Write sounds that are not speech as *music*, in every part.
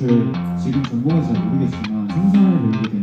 그 지금 전공은 잘 모르겠지만 생선을 배우게 되면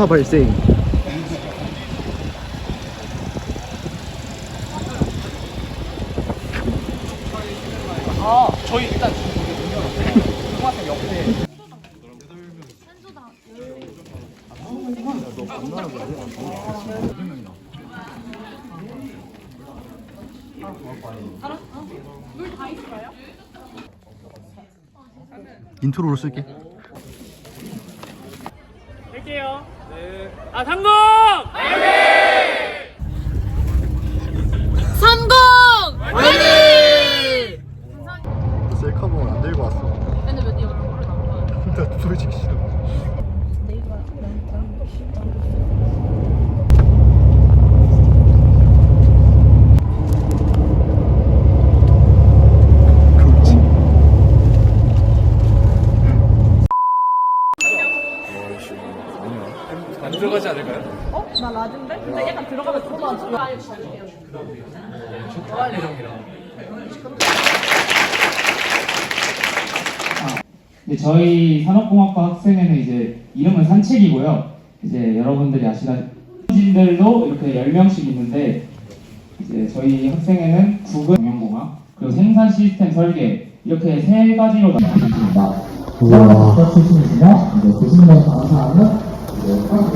참사 발생. 인트로로 쓸게. 아, 성공! 셀카봉은 안 들고 왔어. 근데 왜 네가 얼굴을 안 봐? 나 솔직히 싫어. 그렇지. 안 들어가지 않을까요? 네, 저희 산업공학과 학생회는 이제 이름은 산책이고요. 이제 여러분들이 아시다시피 진들도 이렇게 10명씩 있는데 이제 저희 학생회는 국은 경영공학 그리고 생산 시스템 설계 이렇게 세 가지로 나눠집니다.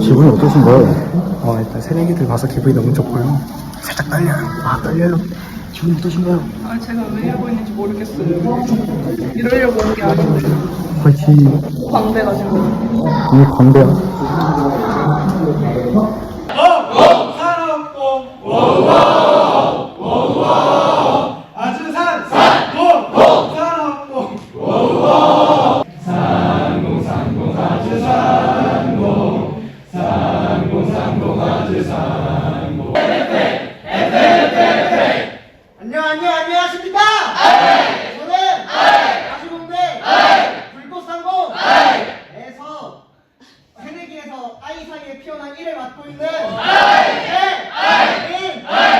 기분이 어떠신가요? 아 일단 새내기들 봐서 기분이 너무 좋고요. 살짝 떨려요. 아 떨려요. 기분이 어떠신가요? 아 제가 왜 하고 있는지 모르겠어요. 이러려고 온 게 아닌데 화이팅. 광대가지고. 이게 광대야. 아주 산 산공 산업공 안녕 안녕 안녕하십니까? 저는 가시공대 불꽃상공에서 새내기에서 아이 사이에 피어난 일을 맡고 있는 최민호입니다.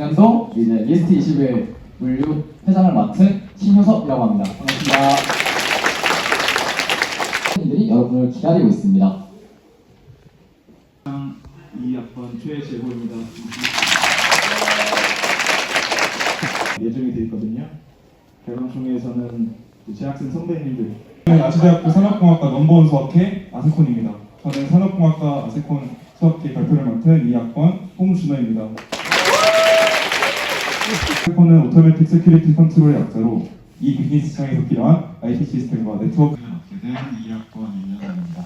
연소 이제 리스트 21 물류 회장을 맡은 신효섭이라고 합니다. 반갑습니다. 분들이 여러분을 기다리고 있습니다. 2학번 최재호입니다. 예정이 돼 있거든요. 개방총회에서는 제 학생 선배님들 아시대학교 산업공학과 넘버원 수학회 아세콘입니다. 저는 산업공학과 아세콘 수학회 발표를 맡은 2학번 홍준호입니다. 아세콘은 오토매틱 세큐리티 컨트롤의 약자로 이 비즈니스 창에서 필요한 IT 시스템과 네트워크를 맡게 된 2학번 윤현아입니다.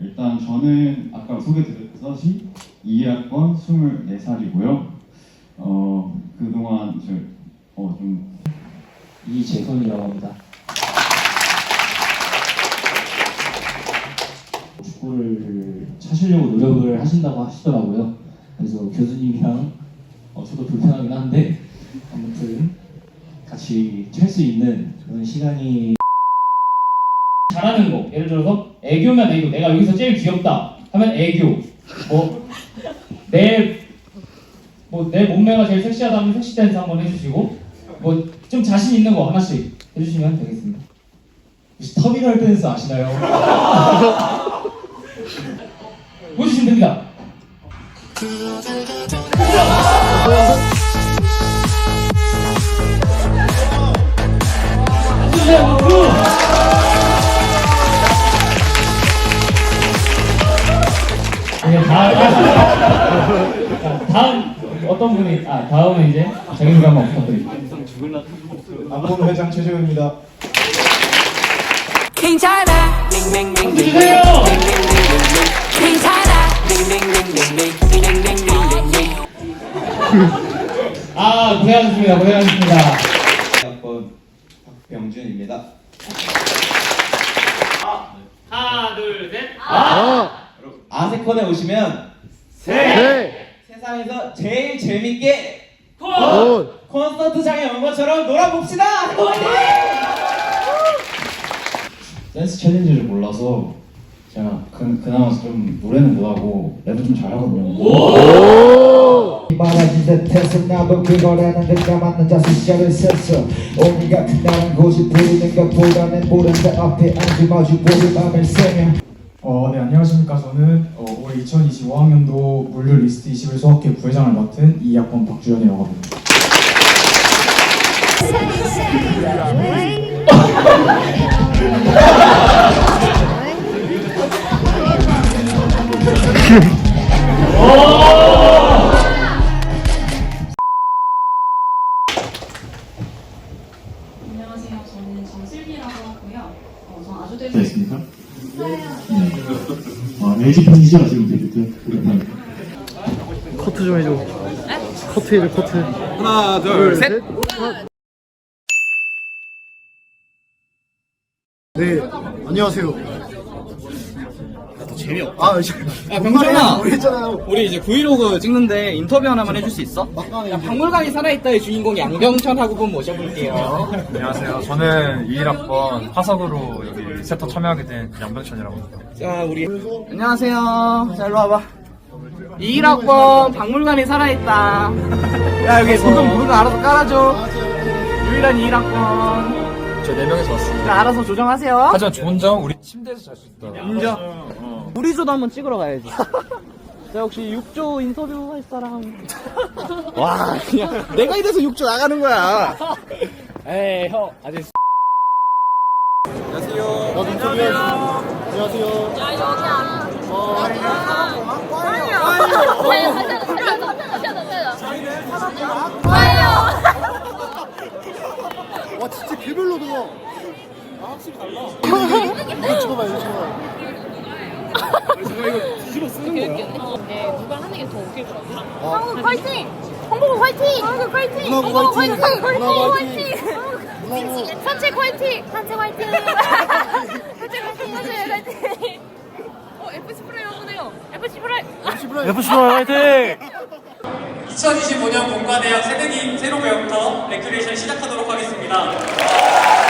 일단 저는 아까 소개드렸듯이 2학번 24살이고요. 어, 그동안 저, 어, 좀 이재선이라고 합니다. 축구를 차시려고 노력을 하신다고 하시더라고요. 그래서 교수님이랑 어, 저도 불편하긴 한데 아무튼 같이 찰 수 있는 그런 시간이 잘하는 거 예를 들어서 애교면 애교 내가 여기서 제일 귀엽다 하면 애교 뭐내 뭐내 몸매가 제일 섹시하다면 섹시 댄스 한번 해주시고 뭐 좀 자신 있는 거 하나씩 해주시면 되겠습니다. 혹시 터미널 댄스 아시나요? *laughs* 다음은 이제 자기소개 한번 부탁드립니다. 안본 회장 최재호입니다. 괜찮아. 링링링링링 괜찮아. 아 고생하셨습니다. 고생하셨습니다 학번 박병준입니다. 하나, 둘, 셋. 아세콘에 오시면 세상에서 제일 재밌게 콘서트장에 온 것처럼 놀아 봅시다. 댄스 챌린지를 몰라서 제가 그, 그나마 좀 노래는 못하고 랩은 좀 잘하거든요 말하진 듯해서 나도 그거라는 듯가 맞는 자세 시작을 했어 오늘 같은 날은 고집 부리는 것보다는 모른다 앞에 앉아 마주 보는 밤을 새며 어, 네, 안녕하십니까. 저는 어, 올해 2025학년도 물류 리스트 21 수학회 부회장을 맡은 2학번 박주현이라고 합니다. 안녕하세요. 저는 정슬기라고 하고요. 어, 저 아주 대 됐습니까? 네. 아, LG 팬이죠 지금 데뷔트 오랜만에 커트 좀 해줘. 커트 해줘, 커트. 하나, 둘, 셋. 네, 안녕하세요. 재미없다. 아, 아 병준아, 우리 했잖아요. 우리 이제 브이로그 찍는데 인터뷰 하나만 해줄 수 있어? 야, 박물관이 살아있다의 주인공 양병천하고 분 모셔볼게요. 안녕하세요. 저는 21학번 화석으로 여기 세터 참여하게 된 양병천이라고 합니다. 자, 우리 안녕하세요. 자, 일로 와봐. 21학번 박물관이 살아있다. 야, 여기 손금 부르면 알아서 깔아줘. 유일한 21학번. 저 4명에서 왔습니다. 자, 알아서 조정하세요. 하지만 좋은 점 우리 침대에서 잘 수 있다. 인정. 우리 조도 한번 찍으러 가야지. *laughs* 자, 혹시 6조 인터뷰 할 사람? *laughs* 와, 그냥 내가 이래서 6조 나가는 거야. *laughs* 에이, 형, 아직. 한국 화이팅! 한국 화이팅! 한국 화이팅! 한국 화이팅! 한국 화이팅! 산책 화이팅! 산책 화이팅! 산책 화이팅! 산책 화이팅! 어, FC 프라이 오네요. FC 프라이. F10 화이팅! 2025년 공과대학 새내기 새로 배부터 레크레이션 시작하도록 하겠습니다.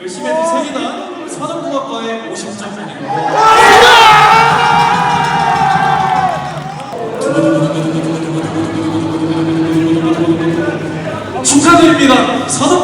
열심히 했던 세기단 산업공학과에 50점 드립니다. 축하드립니다. 산업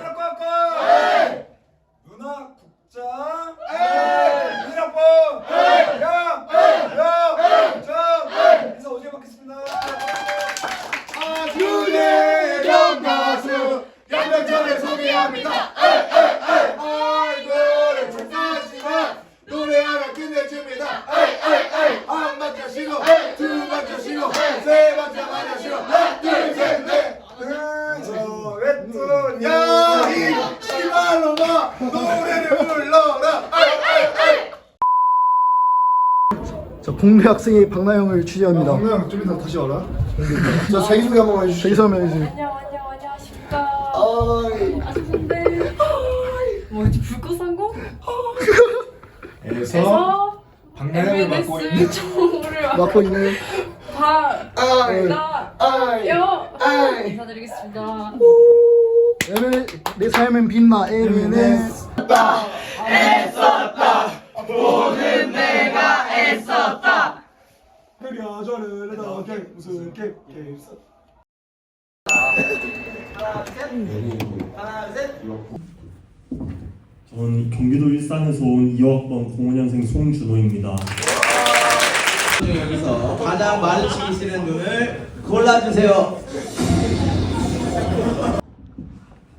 누나 국장 에이 민학번 에이 야야야자 인사 오지게 받겠습니다 아주대령 가수 양명철을 소개합니다 아이고를 축하하지만 노래 하나 끝내줍니다 한 박자 쉬고 두 박자 쉬고 세 박자 마저 쉬고 하나 둘셋넷 둘셋넷 야이 씨발로마 노래를 불러라 저 국내 학생이 박나영을 취재합니다. 박명 좀 이따 다시 와라 자 자기소개 한 번만 해주시죠 자기소개 한번 해주세요. 안녕 안녕 안녕하십니까. 아쉽은데. 뭐지 불꽃 상공? 에서 박나영을 맡고 있는 총무를 맡고 있는 박나영 인사드리겠습니다. 에르, 내 삶은 빛나 에르네스. 그려줘를 너게 무슨 게 있어 저는 경기도 일산에서 온 2학번 05년생 송준호입니다. 가장 마주치기 싫은 눈을 골라주세요.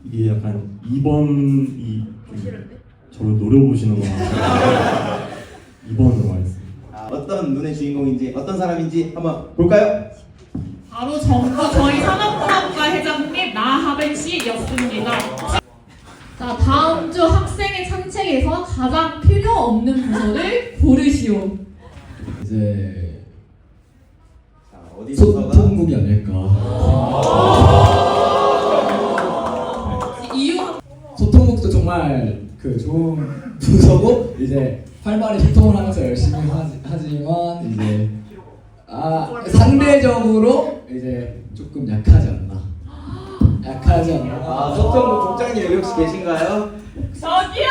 이게 약간 2번이 저를 노려보시는 것 같아요. 2번으로 하겠습니다. 아, 어떤 눈의 주인공인지 어떤 사람인지 한번 볼까요? 바로 정부 저희 산업화학과 회장님 나하벤 씨였습니다. 자, 다음 주 학생의 산책에서 가장 필요 없는 부서를 고르시오. 이제 자, 어디 소통국이 아닐까. 이유 소통국도 정말 그 좋은 부서고 이제 활발히 소통을 하면서 열심히 하지, 하지만 이제 아 상대적으로 이제 조금 약하지 않나. *gasps* 약하지 않나. 아, 소통부 국장님 여기 혹시 계신가요? 저기요!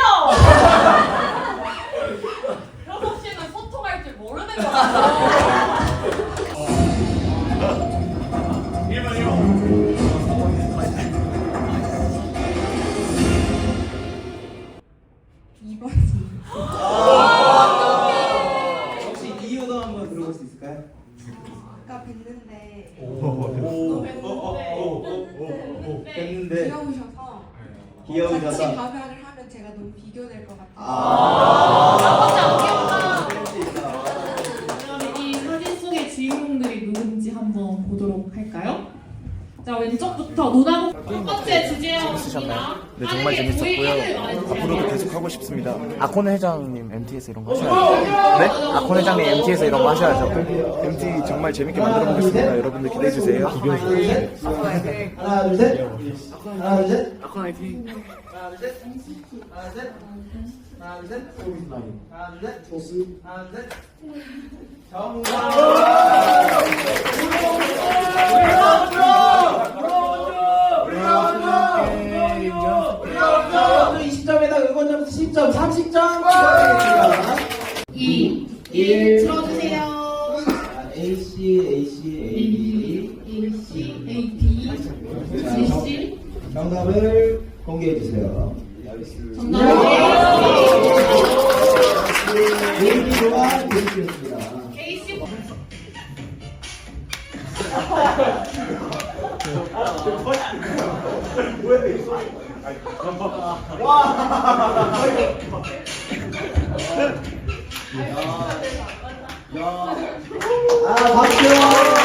MT에서 이런 거 하셔야죠. 네? 아콘 회장님 MT에서 이런 거 하셔야죠. MT 정말 재밌게 만들어 보겠습니다. 여러분들 기대해 주세요. 하나 둘 셋. 하나 둘 셋. 하나 둘 셋. 아콘 화이팅. 하나 둘 셋. 하나 둘 셋. 하나 둘 셋. 하나 둘 셋. 하나 둘 셋. 정답! 응원 점수 10점, 30점 축하드립니다. 2, 1 들어주세요. AC, AC, A, 1, C, A, B, 자, 7C. 정답을 공개해 주세요. 정답은 AB와 BC였습니다. AC. 아, 박수!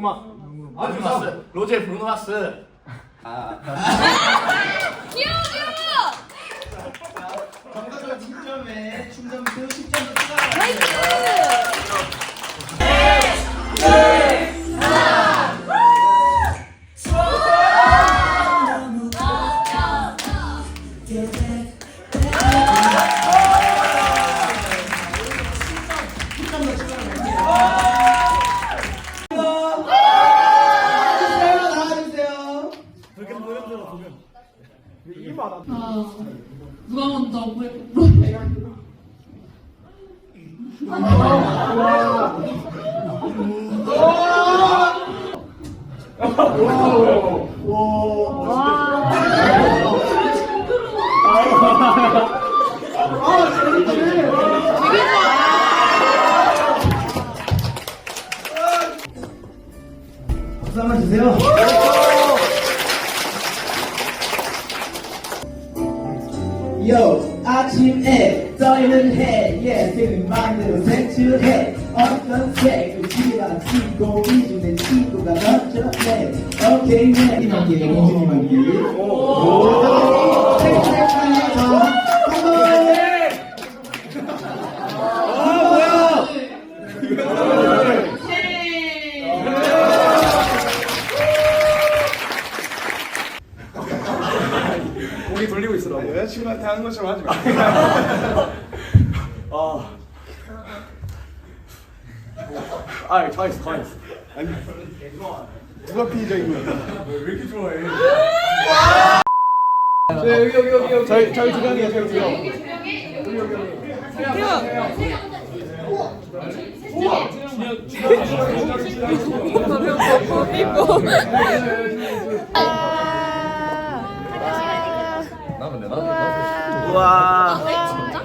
로제랑? 음악. 아, 브루노마스. 로제 브루노마스. 귀 *laughs* *laughs* 나와주세요. 아, 누가 먼저 물? 박수 한번 주세요. 요 아침에 떠있는 해. 예, 지금 마음대로 색칠해. 어떤 색을 지나치고 이중에 친구가 던져내. 오케이 네. 이만기 공주님 만기. 오 색색하여서 한번 아 뭐야 고개 돌리고 있으라고. 여자친구한테 하는 것처럼 하지 마. 아. 아, 가만 있어, 가만 있어. 아니, 누가 피의자인 거야? 왜 이렇게 좋아해? 네, 여기, 여기, 여기, 여기. 저희, 저희 두 명이에요, 저희 두 명. 여기, 여기, 여기. 우와! 우와.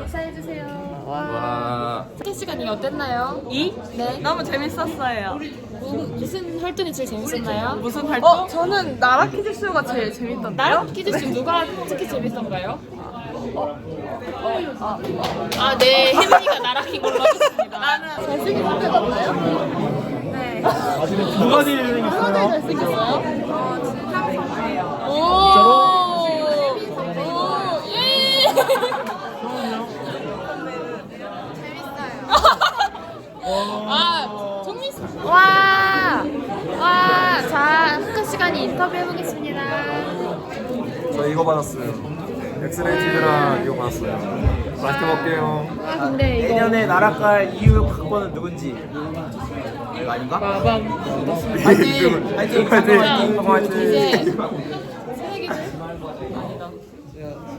인사해주세요. 와. 스케 시간이 어땠나요? 이? 네. 너무 재밌었어요. 무- 무슨 활동이 제일 재밌었나요? 무슨 활동? 어, 저는 나라 퀴즈쇼가 제일 재밌던데요. 나라 퀴즈쇼 누가 특히 재밌었나요? 아, 아, 네. 혜민이가 나락인 걸로 하겠습니다. 나는 잘생긴 선배 맞나요? 네. 누가 제일 누가 제일 잘생겼어요? 어, 진상 선배예요. 오! 오! 예! 아, 정민 씨. 와! 와! 자, 한 시간이 인터뷰 해보겠습니다. 저 이거 받았어요. 엑스레이 TV랑 이거 받았어요. 맛있게 먹게요. 아, 근데 이거. 내년에 나락갈 이유 각본은 누군지. 이거 아닌가? 화이팅! 화이팅! 화이팅! 화이팅!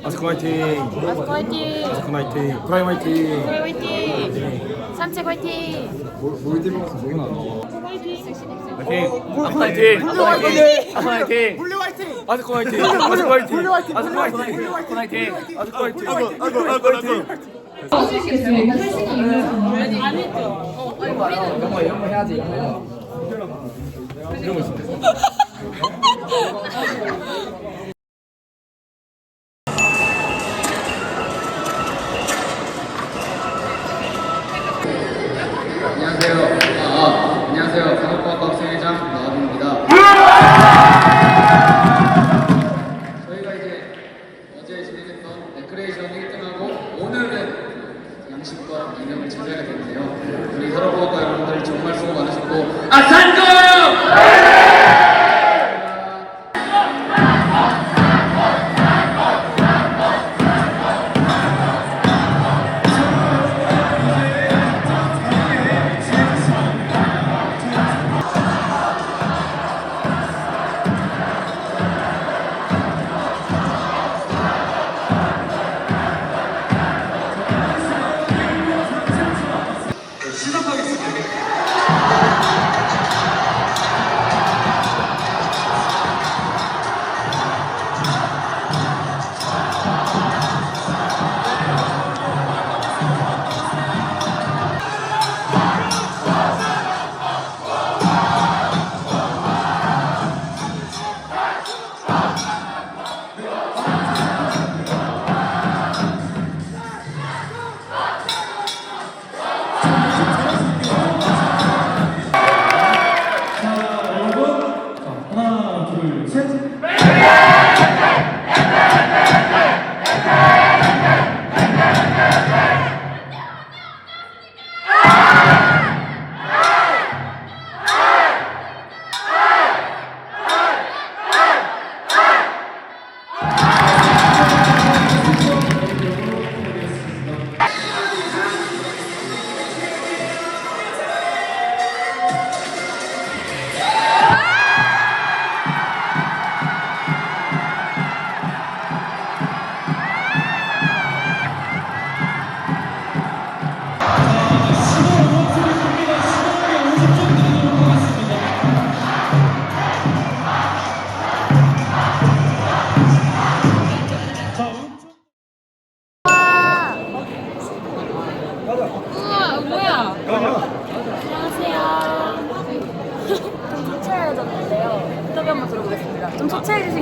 아스코 화이팅! 마스크 화이팅! 아스코 화이팅! 프라임 화이팅! 프라이 화이팅! 산책 화이팅! 뭘 때문에 목이 나. 화이팅! 아스코 화이팅! 아스코 화이팅! 아스코 화이팅! 아스코 화이팅! 아스코 화이팅! 물류 화이팅! 아스코 화이팅! 아스코 화이팅! 아스코 화이팅! 아이고 아이고 화이팅! 안 했죠? 어, 아니, 우리는 이런 거 이런 거 해야지 이런 거. 안녕하세요.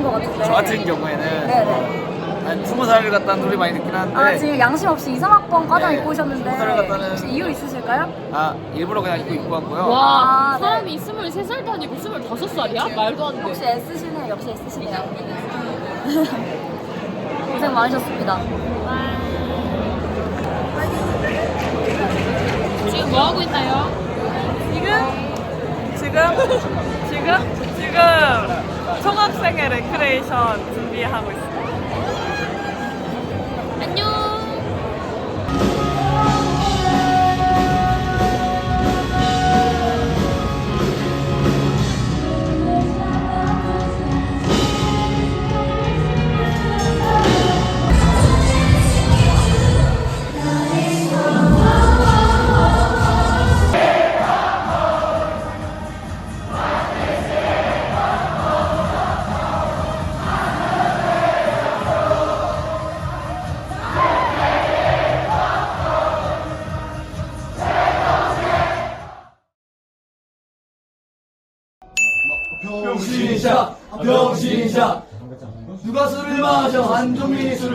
것 같은데. 저 같은 경우에는 네네. 한 20살 같다는 소리 많이 듣긴 한데 아, 지금 양심 없이 이상학번 과장 네. 입고 오셨는데. 스무 살 같다는- 혹시 이유 있으실까요? 아 일부러 그냥 입고 입고 왔고요. 와, 아, 사람이 23살도 아니고 25살이야? 말도 안 돼. 혹시 애쓰시네, 역시 애쓰시네요. *laughs* 고생 많으셨습니다. 지금 뭐 하고 있나요? 지금? 지금? *laughs* 지금? 총학생회 레크레이션 준비하고 있어요. 안녕.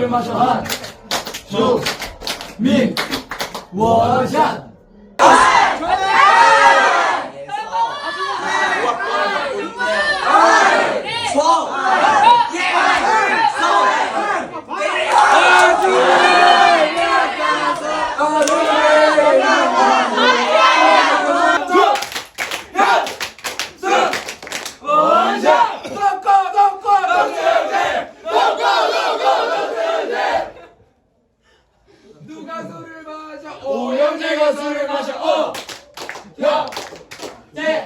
마셔 한종민 원샷 원샷 덮고 덮고 덮치지 덮고 덮고 덮치지 누가 술을 마셔 오영재가 술을 마셔 오영재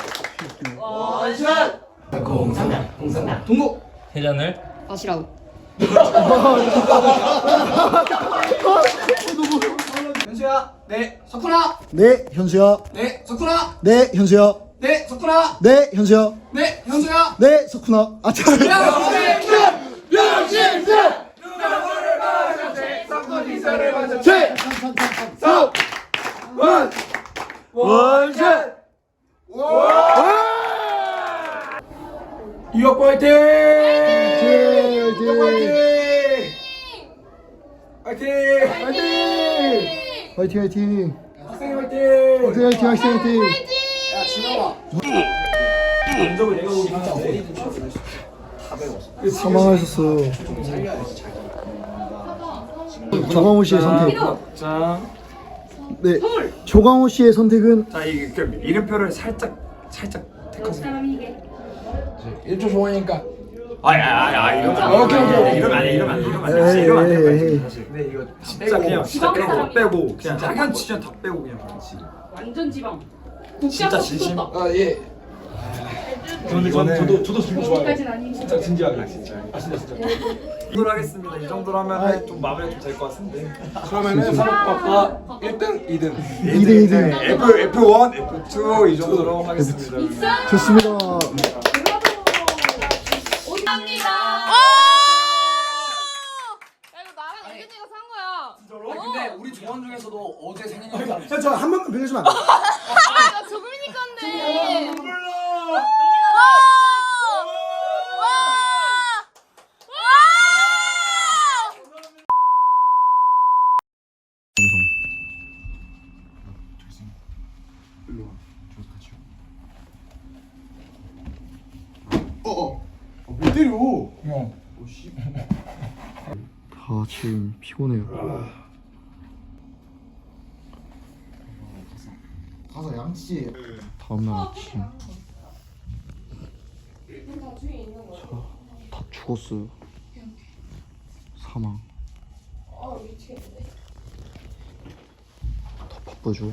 원샷 공상당 공상당 동구 회전을 아시라고. 현수야 네 석훈아 네 현수야 네 석훈아 네 현수야 네 석훈아 네 현수야 네 현수야 네 석훈아 아 참. 병신들 병신들 누가 술을 마셔 제 술을 마셔 제 원, 원샷! 이혁 파이팅! 이혁 파이팅! 파이팅! 파이팅! 화이팅 화이팅 학생이 파이팅! 화이팅 화이팅 화이팅 화이팅 야 진영아 면접을 내가 보기 진짜 사망하셨어 조광호 씨의 선택 자, 네 조광호 씨의 선택은 자 이게 그 이름표를 살짝 살짝 택하세요. 1초 좋아하니까 아야야야 이러면 안 돼. 오케이, 오케이, 오케이. 이러면 안 돼. 이러면 안 돼. 이러면 안 돼. 진짜 이러면 안 돼. 에이, 에이, 사실. 근데 이거 진짜 그냥 진짜 그런 거다 빼고 그냥 학연 치전 다 빼고 그냥 그렇지. 완전 지방. 진짜 진심. 아예 근데 저는 저도 저도 지금 좋아요. 아니고. 진짜 진지하게 진짜. 아 진짜 진짜. 이 정도로 하겠습니다. 이 정도로 하면 좀 마무리가 좀 될 것 같은데. 그러면은 사법학과 1등, 2등 2등 2등 F F1, F2 이 정도로 하겠습니다. 좋습니다 감사합니다. 야 이거 나랑 예준이가 산 거야. 진짜로? 근데 우리 조원 중에서도 어제 생일이니까 저한 번만 빌려주면 안 돼? 아나 조금이니까 한데. 왜 때려? 피곤해요. 가서 양치. 다음날 아침. 다 죽었어요. 사망. 더 바빠져